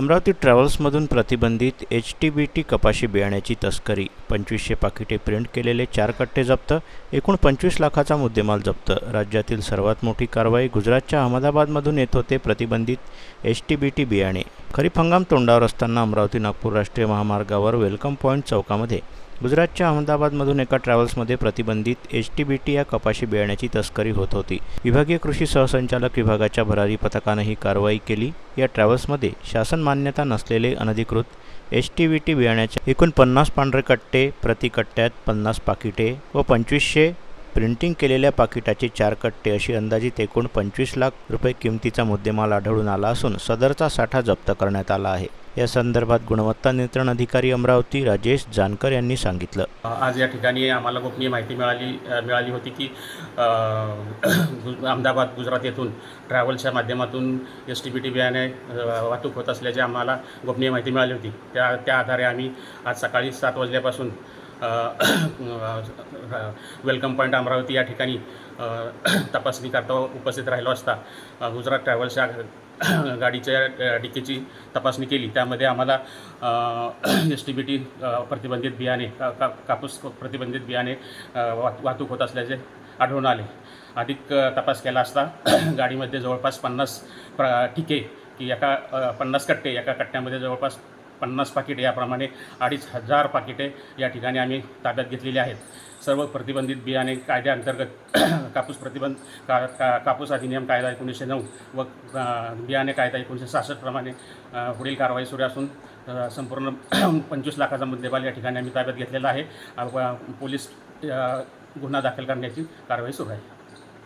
अमरावती ट्रॅव्हल्समधून प्रतिबंधित H T B T कपाशी बियाण्याची तस्करी पंचवीसशे पाकिटे प्रिंट केलेले चार कट्टे जप्त एकूण पंचवीस लाखाचा मुद्देमाल जप्त. राज्यातील सर्वात मोठी कारवाई गुजरातच्या अहमदाबादमधून येत होते प्रतिबंधित एच टी बी टी बियाणे. खरीप हंगाम तोंडावर असताना अमरावती नागपूर राष्ट्रीय महामार्गावर वेलकम पॉईंट चौकामध्ये गुजरातच्या अहमदाबादमधून एका ट्रॅव्हल्समध्ये प्रतिबंधित एच टी बी टी या कपाशी बियाण्याची तस्करी होत होती. विभागीय कृषी सहसंचालक विभागाच्या भरारी पथकानं ही कारवाई केली. या ट्रॅव्हल्समध्ये शासन मान्यता नसलेले अनधिकृत एच टी बी टी बियाण्याच्या एकूण पन्नास पांढरे कट्टे प्रति कट्ट्यात पन्नास पाकिटे व पंचवीसशे प्रिंटिंग केलेल्या पाकिटाचे चार कट्टे अशी अंदाजित एकूण पंचवीस लाख रुपये किमतीचा मुद्देमाल आढळून आला असून सदरचा साठा जप्त करण्यात आला आहे. या संदर्भात गुणवत्ता नियंत्रण अधिकारी अमरावती राजेश जानकर यांनी सांगितलं. आज या ठिकाणी आम्हाला गोपनीय माहिती मिळाली मिळाली होती की गु- अहमदाबाद गुजरात येथून ट्रॅव्हल्सच्या माध्यमातून एस टी बी टी बियाणे अ, वाहतूक होत असल्याची आम्हाला गोपनीय माहिती मिळाली होती. त्या त्या आधारे आम्ही आज सकाळी सात वाजल्यापासून अ, वेलकम पॉईंट अमरावती या ठिकाणी अ, तपासणीकरता उपस्थित राहिलो असता अ, गुजरात ट्रॅव्हल्सच्या गाडीच्या अ, डिकीची तपासणी केली. त्यामध्ये आम्हाला एस टी बी टी प्रतिबंधित बियाणे का का कापूस प्रतिबंधित बियाणे वाहतूक होत असल्याचे आढळून आले. अधिक तपास केला असता गाडीमध्ये जवळपास पन्नास प्र ठिके की एका पन्नास कट्टे एका कट्ट्यामध्ये जवळपास पन्नास पाकिटे याप्रमाणे अडीच हजार पाकिटे या ठिकाणी आम्ही ताब्यात घेतलेली आहेत. सर्व प्रतिबंधित बियाणे कायद्याअंतर्गत कापूस प्रतिबंध का का कापूस अधिनियम कायदा एकोणीसशे नऊ व बियाणे कायदा एकोणीसशे सहासष्टप्रमाणे पुढील कारवाई सुरू असून संपूर्ण पंचवीस लाखाचा मुद्देमाल या ठिकाणी आम्ही ताब्यात घेतलेला आहे. पोलीस गुन्हा दाखल करण्याची कारवाई सुरू आहे.